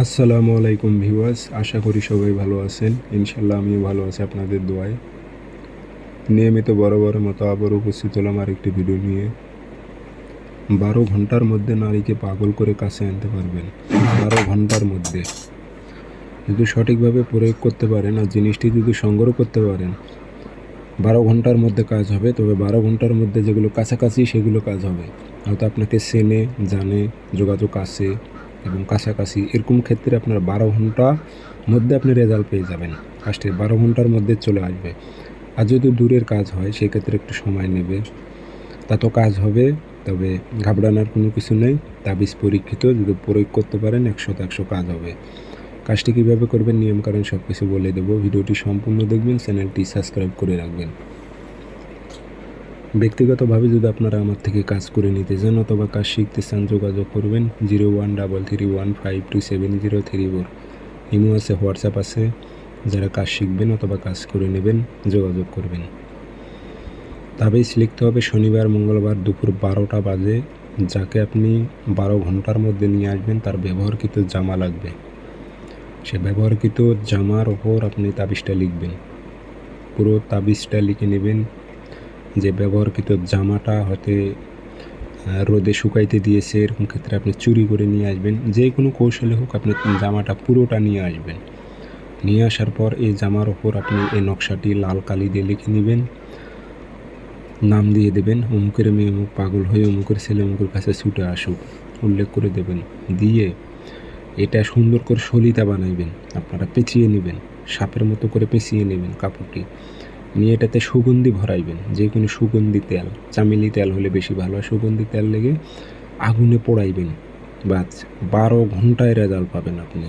আসসালামু আলাইকুম ভিউয়ার্স, আশা করি সবাই ভালো আছেন। ইনশাল্লাহ আমিও ভালো আছি আপনাদের দোয়ায়। নিয়মিত বড় বড় মতো আবার উপস্থিত হলাম আর একটি ভিডিও নিয়ে। বারো ঘণ্টার মধ্যে নারীকে পাগল করে কাছে আনতে পারবেন। বারো ঘণ্টার মধ্যে। যদি সঠিকভাবে প্রয়োগ করতে পারেন আর জিনিসটি যদি সংগ্রহ করতে পারেন, বারো ঘণ্টার মধ্যে কাজ হবে, তবে বারো ঘণ্টার মধ্যে যেগুলো কাছাকাছি সেগুলো কাজ হবে। হয়তো আপনাকে চেনে, জানে, যোগাযোগ আছে এবং কাছাকাছি এরকম ক্ষেত্রে আপনার বারো ঘণ্টা মধ্যে আপনি রেজাল্ট পেয়ে যাবেন। কাজটি বারো ঘণ্টার মধ্যে চলে আসবে। আর যদি দূরের কাজ হয়, সেক্ষেত্রে একটু সময় নেবে। তা তো কাজ হবে, তবে ঘাবড়ানোর কোনো কিছু নেই। তাবিজ পরীক্ষিত, যদি প্রয়োগ করতে পারেন, একশো একশো কাজ হবে। কাজটি কীভাবে করবেন, নিয়মকানুন সব কিছু বলে দেবো। ভিডিওটি সম্পূর্ণ দেখবেন, চ্যানেলটি সাবস্ক্রাইব করে রাখবেন। ব্যক্তিগতভাবে যদি আপনারা আমার থেকে কাজ করে নিতে চান অথবা কাজ শিখতে চান, যোগাযোগ করবেন zero one double three one five two seven zero three four. Imo আছে, হোয়াটসঅ্যাপ আছে। যারা কাজ শিখবেন অথবা কাজ করে নেবেন, যোগাযোগ করবেন। তাবেজ লিখতে হবে শনিবার, মঙ্গলবার দুপুর বারোটা বাজে, যাকে আপনি বারো ঘণ্টার মধ্যে নিয়ে আসবেন, তার ব্যবহারকৃত জামা লাগবে। সে ব্যবহারকৃত জামার ওপর আপনি তাবিজটা লিখবেন। পুরো তাবিজটা লিখে নেবেন যে ব্যবহারকৃত জামাটা হতে রোদে শুকাইতে দিয়েছে, এরকম ক্ষেত্রে আপনি চুরি করে নিয়ে আসবেন। যে কোনো কৌশলে হোক আপনি জামাটা পুরোটা নিয়ে আসবেন। নিয়ে আসার পর এই জামার ওপর আপনি এই নকশাটি লাল কালি দিয়ে লিখে নেবেন। নাম দিয়ে দেবেন, অমুকের মেয়ে অমুক পাগল হয়ে অমুকের ছেলে অমুকের কাছে ছুটে আসুক। উল্লেখ করে দেবেন। দিয়ে এটা সুন্দর করে সলিতা বানাইবেন। আপনারা পেঁচিয়ে নেবেন। সাপের মতো করে পেঁচিয়ে নেবেন কাপড়টি। নিয়ে এটাতে সুগন্ধি ভরাইবেন, যে কোনো সুগন্ধি তেল, চামেলি তেল হলে বেশি ভালো হয় সুগন্ধি তেল লেগে আগুনে পোড়াইবেন। বাস, বারো ঘন্টায় রেজাল্ট পাবেন আপনি।